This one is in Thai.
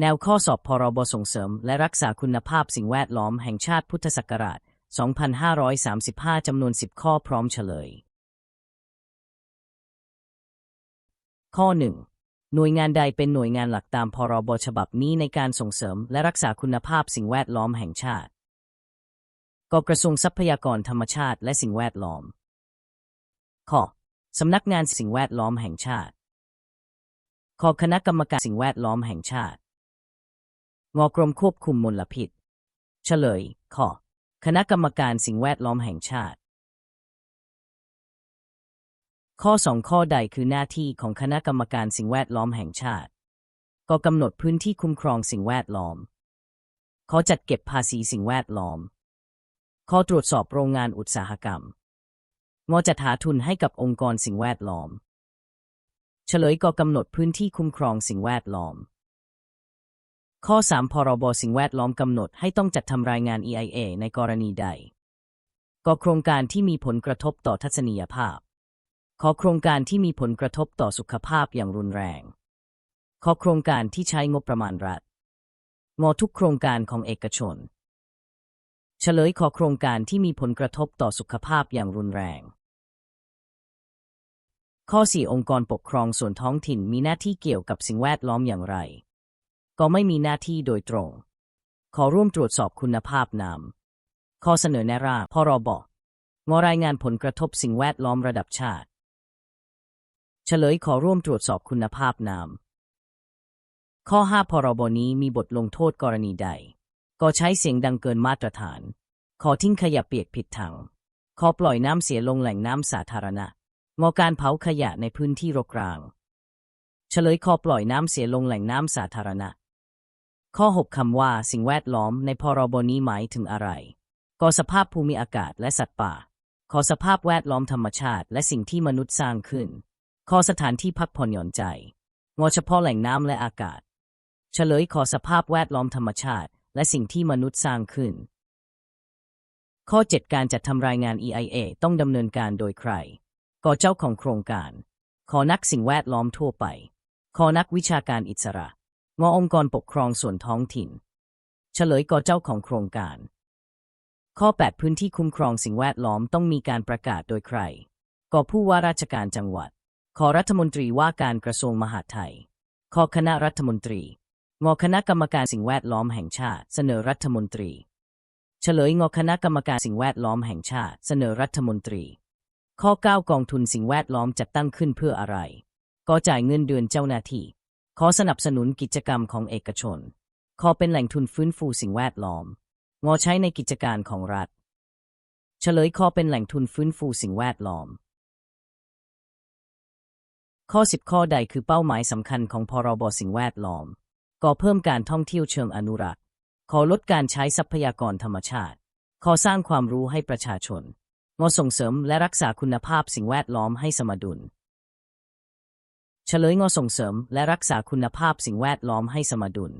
แนวข้อสอบพรบส่งเสริม และรักษาคุณภาพสิ่งแวดล้อมแห่งชาติพุทธศักราช 2535 จำนวน 10 ข้อพร้อมเฉลย ข้อ 1. หน่วยงานใดเป็นหน่วยงานหลักตามพรบฉบับนี้ในการส่งเสริม และรักษาคุณภาพสิ่งแวดล้อมแห่งชาติกกระทรวงทรัพยากรธรรมชาติและสิ่งแวดล้อม ข้อสำนักงานสิ่งแวดล้อมแห่งชาติขอคณะกรรมการสิ่งแวดล้อมแห่งชาติ งกรมควบคุมมลพิษ เฉลยข้อคณะกรรมการสิ่งแวดล้อมแห่งชาติ ข้อสองข้อใดคือหน้าที่ของคณะกรรมการสิ่งแวดล้อมแห่งชาติ ก็กำหนดพื้นที่คุ้มครองสิ่งแวดล้อมขอจัดเก็บภาษีสิ่งแวดล้อมขอตรวจสอบโรงงานอุตสาหกรรมงอจัดหาทุนให้กับองค์กรสิ่งแวดล้อม เฉลยก็กำหนดพื้นที่คุ้มครองสิ่งแวดล้อม ข้อ 3 พรบสิ่งแวดล้อมกำหนดให้ต้องจัดทำรายงาน EIA ในกรณีใด ก็โครงการที่มีผลกระทบต่อทัศนียภาพ ขอโครงการที่มีผลกระทบต่อสุขภาพอย่างรุนแรง ขอโครงการที่ใช้งบประมาณรัฐ งอทุกโครงการของเอกชน เฉลยขอโครงการที่มีผลกระทบต่อสุขภาพอย่างรุนแรง ข้อ 4 องค์กรปกครองส่วนท้องถิ่นมีหน้าที่เกี่ยวกับสิ่งแวดล้อมอย่างไร ก็ไม่มีหน้าที่โดยตรง ขอร่วมตรวจสอบคุณภาพน้ำข้อเสนอแนะราพรบงอรายงานผลกระทบสิ่งแวดล้อมระดับชาติ เฉลยขอร่วมตรวจสอบคุณภาพน้ำข้อ 5 พรบนี้มีบทลงโทษกรณีใด ก็ใช้เสียงดังเกินมาตรฐาน ขอทิ้งขยะเปียกผิดถัง ขอปล่อยน้ำเสียลงแหล่งน้ำสาธารณะงอการเผาขยะในพื้นที่รกร้าง เฉลยขอปล่อยน้ำเสียลงแหล่งน้ำสาธารณะ ข้อ 6คำว่าสิ่งแวดล้อมในพรบนี้หมายถึงอะไรก็สภาพภูมิอากาศและสัตว์ป่าขอสภาพแวดล้อมธรรมชาติ และสิ่งที่มนุษย์สร้างขึ้นขอสถานที่พักผ่อนหย่อนใจงอเฉพาะแหล่งน้ำและอากาศ เฉลยขอสภาพแวดล้อมธรรมชาติ และสิ่งที่มนุษย์สร้างขึ้น ข้อ 7 การจัดทำรายงาน EIA ต้องดำเนินการโดยใครก็เจ้าของโครงการ ขอนักสิ่งแวดล้อมทั่วไป ขอนักวิชาการอิสระ งอองค์กรปกครองส่วนท้องถิ่น เฉลยก็เจ้าของโครงการ ข้อ 8 พื้นที่คุ้มครองสิ่งแวดล้อมต้องมีการประกาศโดยใครก็ผู้ว่าราชการจังหวัด ขอรัฐมนตรีว่าการกระทรวงมหาดไทยขอคณะรัฐมนตรีงอคณะกรรมการสิ่งแวดล้อมแห่งชาติ เสนอรัฐมนตรี เฉลยงอคณะกรรมการสิ่งแวดล้อมแห่งชาติ เสนอรัฐมนตรี ข้อ 9 กองทุนสิ่งแวดล้อมจัดตั้งขึ้นเพื่ออะไร ก็จ่ายเงินเดือนเจ้าหน้าที่ ขอสนับสนุนกิจกรรมของเอกชน ขอเป็นแหล่งทุนฟื้นฟูสิ่งแวดล้อม งอใช้ในกิจการของรัฐ เฉลยขอเป็นแหล่งทุนฟื้นฟูสิ่งแวดล้อม ข้อ 10 ข้อใดคือเป้าหมายสำคัญของพรบสิ่งแวดล้อม ก่อเพิ่มการท่องเที่ยวเชิงอนุรักษ์ ขอลดการใช้ทรัพยากรธรรมชาติ ขอสร้างความรู้ให้ประชาชนงอส่งเสริมและรักษาคุณภาพสิ่งแวดล้อมให้สมดุล เฉลยงอส่งเสริมและรักษาคุณภาพสิ่งแวดล้อมให้สมดุล